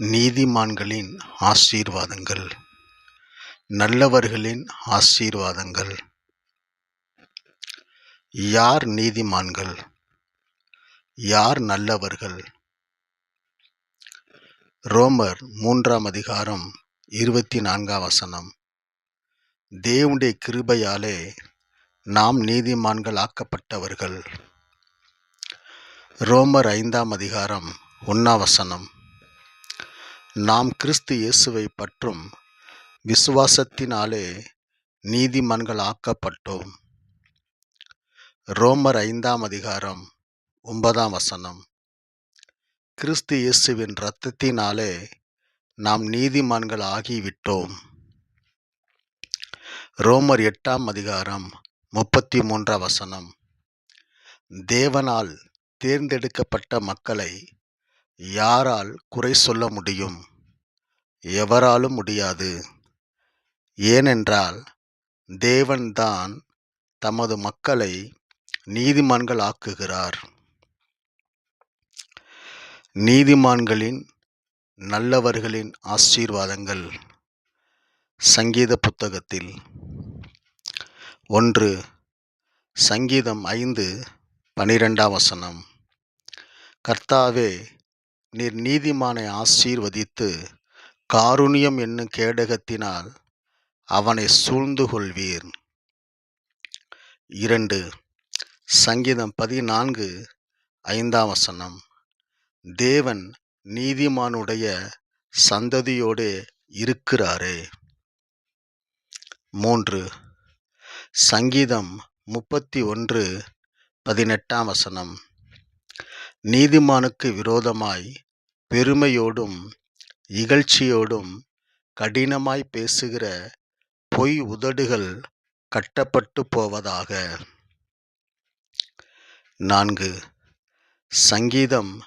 நீதிமான்களின் ஆசீர்வாதங்கள். நல்லவர்களின் ஆசீர்வாதங்கள். யார் நீதிமான்கள்? யார் நல்லவர்கள்? ரோமர் மூன்றாம் அதிகாரம் இருபத்தி நான்காம் வசனம். தேவனுடைய கிருபையாலே நாம் நீதிமான்கள் ஆக்கப்பட்டவர்கள் ரோமர் ஐந்தாம் அதிகாரம் ஒன்னாம் வசனம். நாம் கிறிஸ்து இயேசுவை பற்றும் விசுவாசத்தினாலே நீதிமன்களாக்கப்பட்டோம். ரோமர் ஐந்தாம் அதிகாரம் ஒன்பதாம் வசனம். கிறிஸ்து இயேசுவின் இரத்தத்தினாலே நாம் நீதிமான்கள் ஆகிவிட்டோம் ரோமர் எட்டாம் அதிகாரம் முப்பத்தி மூன்றாம் வசனம். தேவனால் தேர்ந்தெடுக்கப்பட்ட மக்களை யாரால் குறை சொல்ல முடியும்? எவராலும் முடியாது. ஏனென்றால் தேவன்தான் தமது மக்களை நீதிமான்கள் ஆக்குகிறார். நீதிமான்களின் நல்லவர்களின் ஆசீர்வாதங்கள். சங்கீத புத்தகத்தில் ஒன்று சங்கீதம் ஐந்து பனிரெண்டாம் வசனம். கர்த்தாவே நீர் நீதிமானை ஆசீர்வதித்து காருண்யம் என்னும் கேடகத்தினால் அவனை சூழ்ந்து கொள்வீர். இரண்டு சங்கீதம் பதினான்கு ஐந்தாம் வசனம். தேவன் நீதிமானுடைய சந்ததியோடு இருக்கிறாரே. மூன்று சங்கீதம் முப்பத்தி ஒன்று பதினெட்டாம் வசனம். நீதிமானுக்கு விரோதமாய் பெருமையோடும் இகழ்ச்சியோடும் கடினமாய் பேசுகிற பொய் உதடுகள் கட்டப்பட்டு போவதாக. நான்கு. சங்கீதம்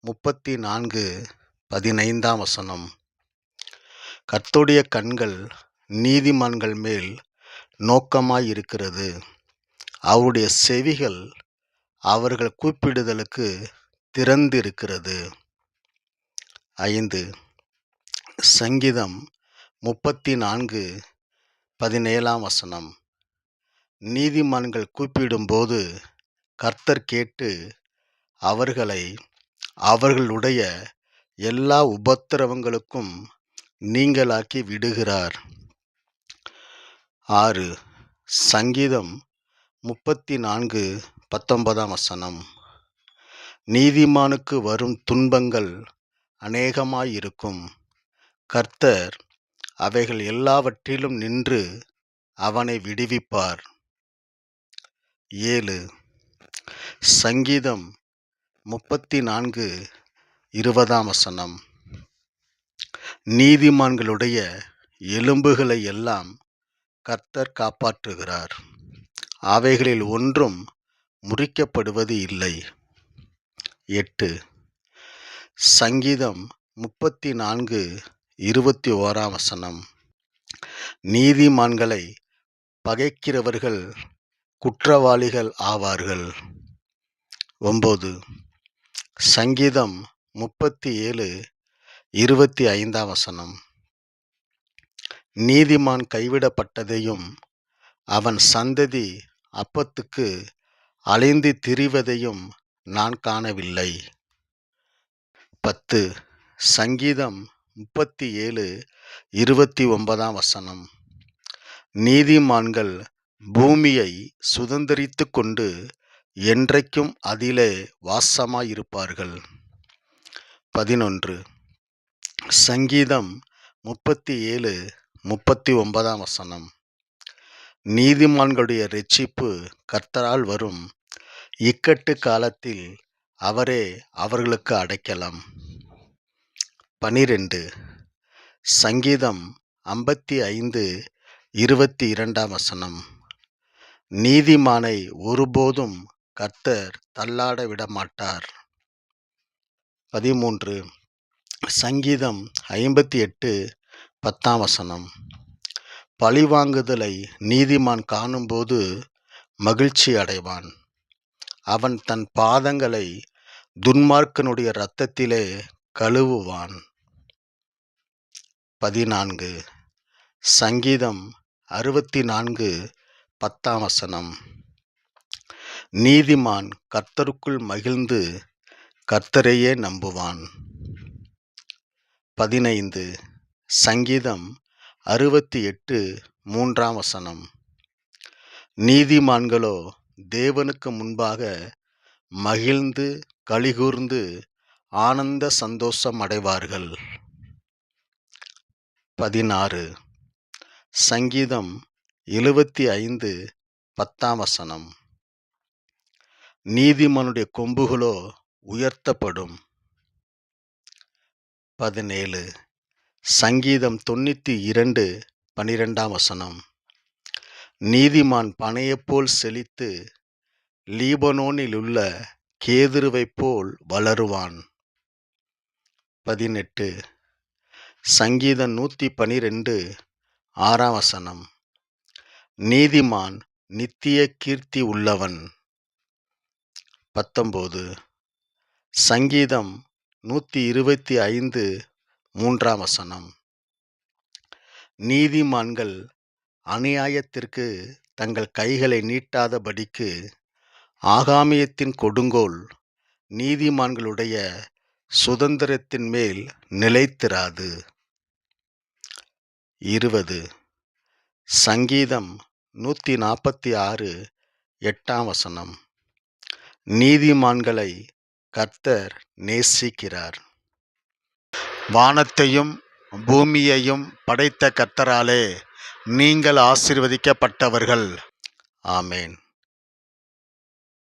முப்பத்தி நான்கு பதினைந்தாம் வசனம். கர்த்துடைய கண்கள் நீதிமான்கள் மேல் நோக்கமாயிருக்கிறது அவருடைய செவிகள் அவர்கள் கூப்பிடுதலுக்கு திறந்திருக்கிறது. ஐந்து. சங்கீதம் முப்பத்தி நான்கு பதினேழாம் வசனம். நீதிமான்கள் கூப்பிடும்போது கர்த்தர் கேட்டு அவர்களை அவர்களுடைய எல்லா உபத்திரவங்களுக்கும் நீங்களாக்கி விடுகிறார். ஆறு. சங்கீதம் முப்பத்தி நான்கு பத்தொன்பதாம் வசனம். நீதிமானுக்கு வரும் துன்பங்கள் அநேகமாயிருக்கும். கர்த்தர் அவைகள் எல்லாவற்றிலும் நின்று அவனை விடுவிப்பார். ஏழு. சங்கீதம் முப்பத்தி நான்கு இருபதாம் வசனம். நீதிமான்களுடைய எலும்புகளை எல்லாம் கர்த்தர் காப்பாற்றுகிறார். அவைகளில் ஒன்றும் முறிக்கப்படுவது இல்லை. எட்டு. சங்கீதம் முப்பத்தி நான்கு இருபத்தி ஓராம் வசனம். நீதிமான்களை பகைக்கிறவர்கள் குற்றவாளிகள் ஆவார்கள். ஒம்பது. சங்கீதம் முப்பத்தி ஏழு இருபத்தி ஐந்தாம் வசனம். நீதிமான் கைவிடப்பட்டதையும் அவன் சந்ததி அப்பத்துக்கு அலைந்து திரிவதையும் நான் காணவில்லை. பத்து. சங்கீதம் முப்பத்தி ஏழு இருபத்தி ஒன்பதாம் வசனம். நீதிமான்கள் பூமியை சுதந்திரித்து கொண்டு என்றைக்கும் அதிலே வாசமாயிருப்பார்கள். பதினொன்று. சங்கீதம் முப்பத்தி ஏழு முப்பத்தி ஒன்பதாம் வசனம். நீதிமான்களுடைய ரட்சிப்பு கர்த்தரால் வரும் இக்கட்டு காலத்தில் அவரே அவர்களுக்கு அடைக்கலாம். பனிரெண்டு. சங்கீதம் ஐம்பத்தி ஐந்து இருபத்தி இரண்டாம் வசனம். நீதிமானை ஒருபோதும் கர்த்தர் தள்ளாட விடமாட்டார். பதிமூன்று. சங்கீதம் ஐம்பத்தி எட்டு பத்தாம் வசனம். பழிவாங்குதலை நீதிமான் காணும்போது மகிழ்ச்சி அடைவான். அவன் தன் பாதங்களை துன்மார்க்கனுடைய இரத்தத்திலே கழுவுவான். பதினான்கு. சங்கீதம் அறுபத்தி நான்கு பத்தாம் வசனம். நீதிமான் கர்த்தருக்குள் மகிழ்ந்து கர்த்தரையே நம்புவான். பதினைந்து. சங்கீதம் அறுபத்தி எட்டு மூன்றாம் வசனம். நீதிமான்களோ தேவனுக்கு முன்பாக மகிழ்ந்து கலிகூர்ந்து ஆனந்த சந்தோஷம் அடைவார்கள் பதினாறு. சங்கீதம் எழுபத்தி ஐந்து பத்தாம் வசனம். நீதிமனுடைய கொம்புகளோ உயர்த்தப்படும். பதினேழு. சங்கீதம் தொண்ணூற்றி இரண்டு பனிரெண்டாம் வசனம். நீதிமான் பனையைப்போல் செழித்து லீபனோனில் உள்ள கேதுருவைப் போல் வளருவான். பதினெட்டு. சங்கீதம் நூற்றி பனிரெண்டு ஆறாம் வசனம். நீதிமான் நித்திய கீர்த்தி உள்ளவன். பத்தொம்போது. சங்கீதம் நூற்றி இருபத்தி ஐந்து மூன்றாம் வசனம். நீதிமான்கள் அநியாயத்திற்கு தங்கள் கைகளை நீட்டாதபடிக்கு ஆகாமியத்தின் கொடுங்கோல் நீதிமான்களுடைய சுதந்திரத்தின் மேல் நிலைத்திராது. இருபது. சங்கீதம் நூற்றி நாற்பத்தி ஆறு எட்டாம் வசனம். நீதிமான்களை கர்த்தர் நேசிக்கிறார். வானத்தையும் பூமியையும் படைத்த கர்த்தராலே நீங்கள் ஆசிர்வதிக்கப்பட்டவர்கள். ஆமேன்.